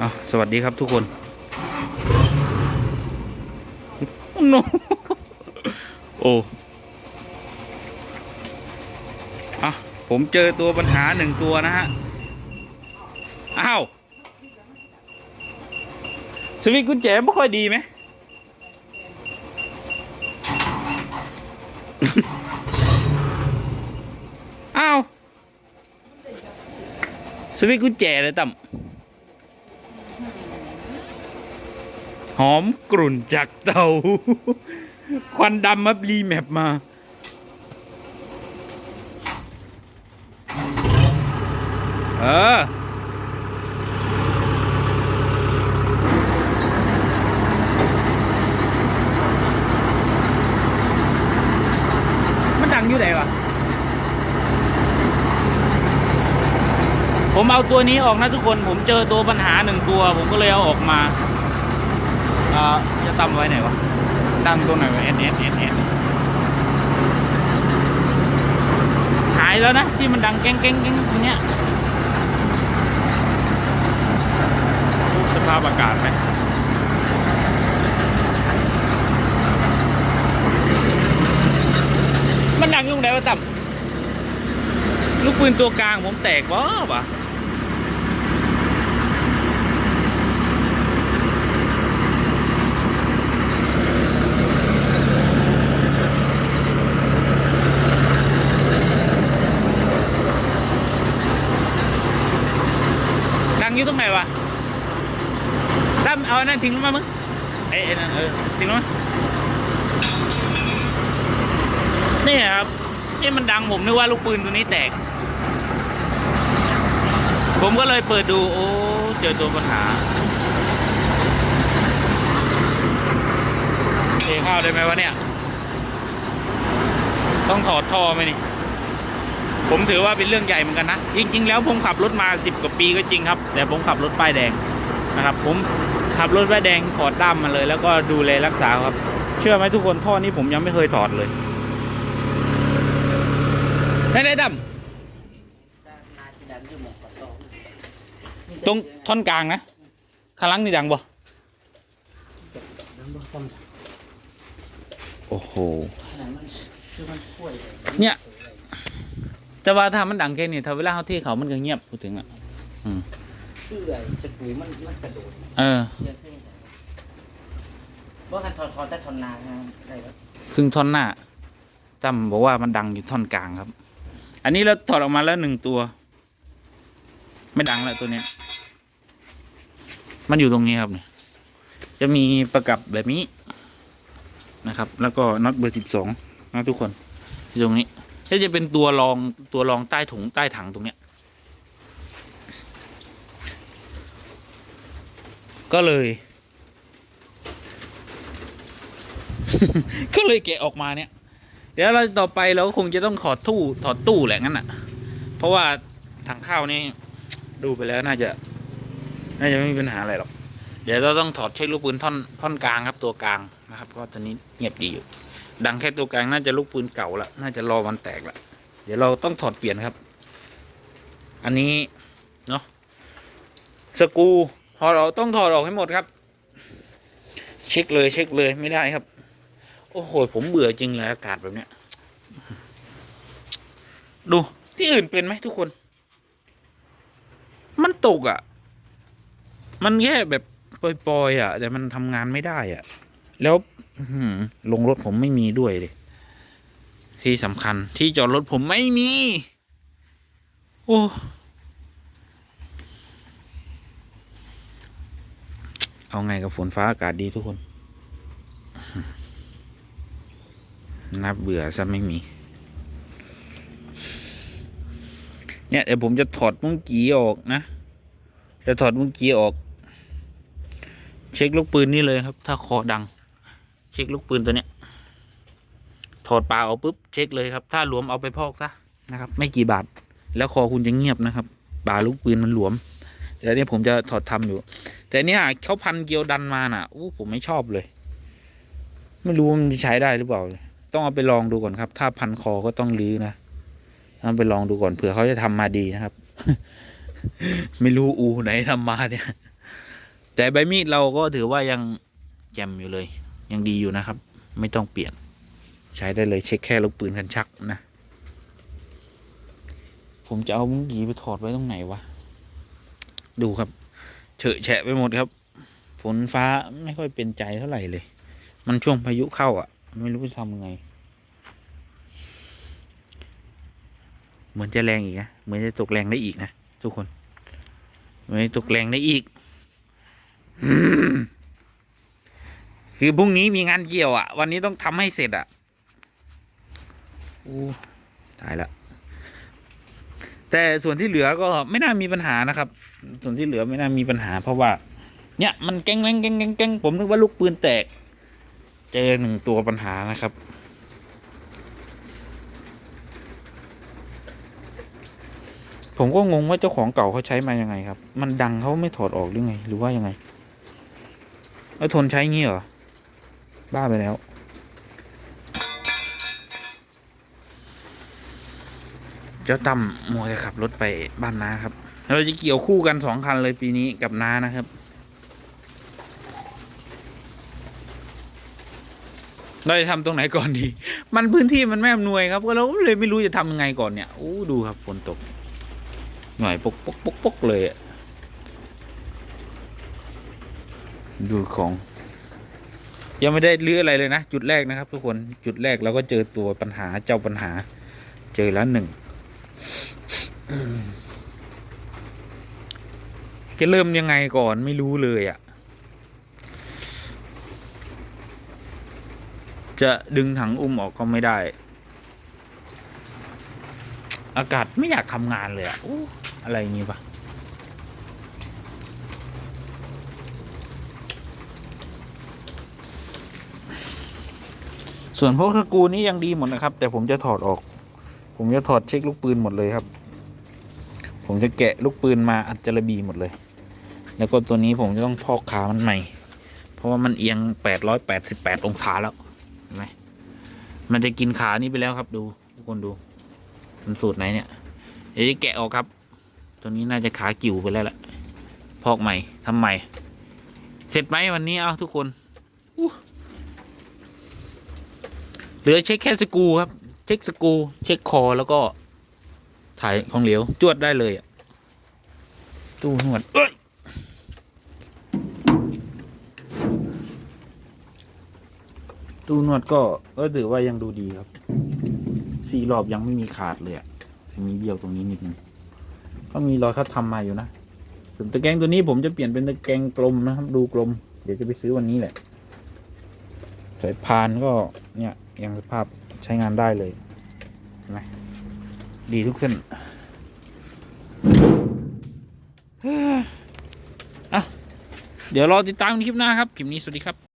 อะสวัสดีครับทุกคนโนโอ้อะผมเจอตัวปัญหาหนึ่งตัวนะฮะ อ้าว สวิตกุญแจไม่ค่อยดีไหม อ้าว สวิตกุญแจเลยต่ำ อมกลุ่นจากเตา ควันดำมารีแมปมาเออมันดังอยู่ไหนวะ ผมเอาตัวนี้ออกนะทุกคน ผมเจอตัวปัญหาหนึ่งตัว ผมก็เลยเอาออกมา จะตั้มไว้ไหนวะตั้งตัวไหนวะเอ็นเอ็นเอ็นเอ็นหายแล้วนะที่มันดังแก้งแก้งแก้งตรงเนี้ยสภาพอากาศไหมมันดังยู่ตรงไหนวะตั้มลูกปืนตัวกลางผมแตกวะวะ อยู่ตรงไหนวะตั้มเอานั่นทิ้งลงมามึงเอ้ยไอ้นั่นเออทิ้งลงมานี่ครับนี่มันดังผมนึกว่าลูกปืนตัวนี้แตก ผมก็เลยเปิดดู โอ้เจอตัวปัญหาเทข้าวได้ไหมวะเนี่ย ต้องถอดท่อไหมนี่ ผมถือว่าเป็นเรื่องใหญ่เหมือนกันนะจริงๆแล้วผมขับรถมา 10 กว่าปีก็จริงครับ แต่ผมขับรถป้ายแดงนะครับ ผมขับรถป้ายแดงถอดด้ามมาเลย แล้วก็ดูแลรักษาครับ เชื่อไหมทุกคนท่อนี้ผมยังไม่เคยถอดเลยไหนไหนดำตรงท่อนกลางนะข้างหลังนี่ดังบ่โอ้โหเนี่ย แต่ว่าถ้ามันดังแค่นี้ถ้าเวลาเขาเทเขามันก็เงียบพูดถึงอะชื่อไอ้สกรูมันมันกระโดดเออเชื่อเท่ไหนว่าคันถอดถอดแต่ถอนนาฮะได้ครับครึ่งท่อนหน้าตั้มบอกว่ามันดังอยู่ท่อนกลางครับ อันนี้เราถอดออกมาแล้วหนึ่งตัว ไม่ดังแล้วตัวเนี้ย มันอยู่ตรงนี้ครับเนี่ยจะมีประกับแบบนี้นะครับ แล้วก็น็อตเบอร์สิบสองนะทุกคนที่ตรงนี้ ถ้าจะเป็นตัวรองตัวรองใต้ถุงใต้ถังตรงเนี้ย ก็เลย ก็เลยแกะออกมาเนี่ย เดี๋ยวเราต่อไปเราก็คงจะต้องถอดตู้ถอดตู้แหละงั้นอะ เพราะว่าถังข้าวนี่ดูไปแล้วน่าจะ น่าจะไม่มีปัญหาอะไรหรอก เดี๋ยวเราต้องถอดเช็คลูกปืนท่อนท่อนกลางครับตัวกลางนะครับ ก็ตอนนี้เงียบดีอยู่ ดังแค่ตัวกลางน่าจะลูกปืนเก่าละน่าจะรอวันแตกละเดี๋ยวเราต้องถอดเปลี่ยนครับ อันนี้เนาะสกูพอเราต้องถอดออกให้หมดครับ เช็คเลยเช็คเลยไม่ได้ครับ โอ้โหผมเบื่อจริงเลยอากาศแบบเนี้ย ดูที่อื่นเป็นไหมทุกคน มันตกอะ่ะ มันแค่แบบปล่อยๆอะ่ะ แต่มันทำงานไม่ได้อะ่ะ แล้ว ลงรถผมไม่มีด้วยเลยที่สำคัญที่จอดรถผมไม่มี โอ้เอาไงกับฝนฟ้าอากาศดีทุกคน นับเบื่อซะไม่มี เนี่ยเดี๋ยวผมจะถอดมุ้งกีออกนะ จะถอดมุ้งกีออก เช็คลูกปืนนี่เลยครับ ถ้าคอดัง เช็คลูกปืนตัวเนี้ย ถอดปลาออกปุ๊บเช็คเลยครับ ถ้าหลวมเอาไปพอกซะนะครับ ไม่กี่บาท แล้วคอคุณจะเงียบนะครับปลาลูกปืนมันหลวมแต่เนี่ยผมจะถอดทำอยู่ แต่เนี่ยเขาพันเกลียวดันมาน่ะอู้ผมไม่ชอบเลย ไม่รู้มันจะใช้ได้หรือเปล่า ต้องเอาไปลองดูก่อนครับ ถ้าพันคอก็ต้องรื้อนะต้องไปลองดูก่อนเผื่อเขาจะทำมาดีนะครับ ไม่รู้อูไหนทำมาเนี่ย แต่ใบมีดเราก็ถือว่ายังแจ่มอยู่เลย ยังดีอยู่นะครับ ไม่ต้องเปลี่ยนใช้ได้เลยเช็คแค่ลูกปืนกันชักนะ ผมจะเอามุ้งหยีไปถอดไว้ตรงไหนวะ ดูครับ เฉอะแฉะไปหมดครับ ฝนฟ้าไม่ค่อยเป็นใจเท่าไหร่เลย มันช่วงพายุเข้าอะ ไม่รู้จะทำยังไง เหมือนจะแรงอีกนะ เหมือนจะตกแรงได้อีกนะทุกคน เหมือนตกแรงได้อีก คือพรุ่งนี้มีงานเกี่ยวอะ วันนี้ต้องทำให้เสร็จอะอู้ตายละแต่ส่วนที่เหลือก็ไม่น่ามีปัญหานะครับ ส่วนที่เหลือไม่น่ามีปัญหา เพราะว่า เนี่ยมันแก้งแก้งแก้งแก้งแก้งผมนึกว่าลูกปืนแตก เจอหนึ่งตัวปัญหานะครับผมก็งงว่าเจ้าของเก่าเขาใช้มายังไงครับ มันดังเขาไม่ถอดออกหรือไง หรือว่ายังไง แล้วทนใช้งี้เหรอ บ้าไปแล้ว เจ้าตั้มมัวจะขับรถไปบ้านน้าครับ เราจะเกี่ยวคู่กันสองคันเลยปีนี้กับน้านะครับ เราจะทำตรงไหนก่อนดี มันพื้นที่มันไม่อำนวยครับก็เราเลยไม่รู้จะทำยังไงก่อนเนี่ย โอ้ดูครับฝนตก หน่อยปกปกปกปกเลยอะดูของ ยังไม่ได้เลืออะไรเลยนะ จุดแรกนะครับ ทุกคนจุดแรกเราก็เจอตัวปัญหาเจ้าปัญหา เจอแล้วหนึ่งจะเริ่มยังไงก่อนไม่รู้เลยอะ่ะ จะดึงถังอุ้มออกก็ไม่ได้ อากาศไม่อยากทำงานเลยอะ่ะออะไรอย่างงี้ปะ ส่วนพวกตระกูลนี้ยังดีหมดนะครับ แต่ผมจะถอดออก ผมจะถอดเช็คลูกปืนหมดเลยครับ ผมจะแกะลูกปืนมาอัดจระบีหมดเลย แล้วก็ตัวนี้ผมจะต้องพอกขามันใหม่ เพราะว่ามันเอียงแปดร้อยแปดสิบแปดองศาแล้วเห็นไหมมันจะกินขานี้ไปแล้วครับ ดูทุกคนดู มันสูตรไหนเนี่ยเดี๋ยวจะแกะออกครับ ตัวนี้น่าจะขากิ่วไปแล้วล่ะพอกใหม่ทำใหม่ เสร็จไหมวันนี้เอาทุกคนอู้ เหลือเช็คแค่สกูครับ เช็คสกูเช็คคอแล้วก็ ถ่ายของเหลวจวดได้เลยอะตู้นวดเอ้ยตู้นวดก็ก็ถือว่ายังดูดีครับสี่รอบยังไม่มีขาดเลยอะจะมีเบี้ยวตรงนี้นิดนึงก็มีรอยเขาทำมาอยู่นะส่วนตะแกรงตัวนี้ผมจะเปลี่ยนเป็นตะแกรงกลมนะครับ ดูกลม เดี๋ยวจะไปซื้อวันนี้แหละ สายพานก็เนี่ยยังสภาพใช้งานได้เลยเห็นไหมดีทุกเส้นอะเดี๋ยวรอติดตามคลิปหน้าครับ คลิปนี้สวัสดีครับ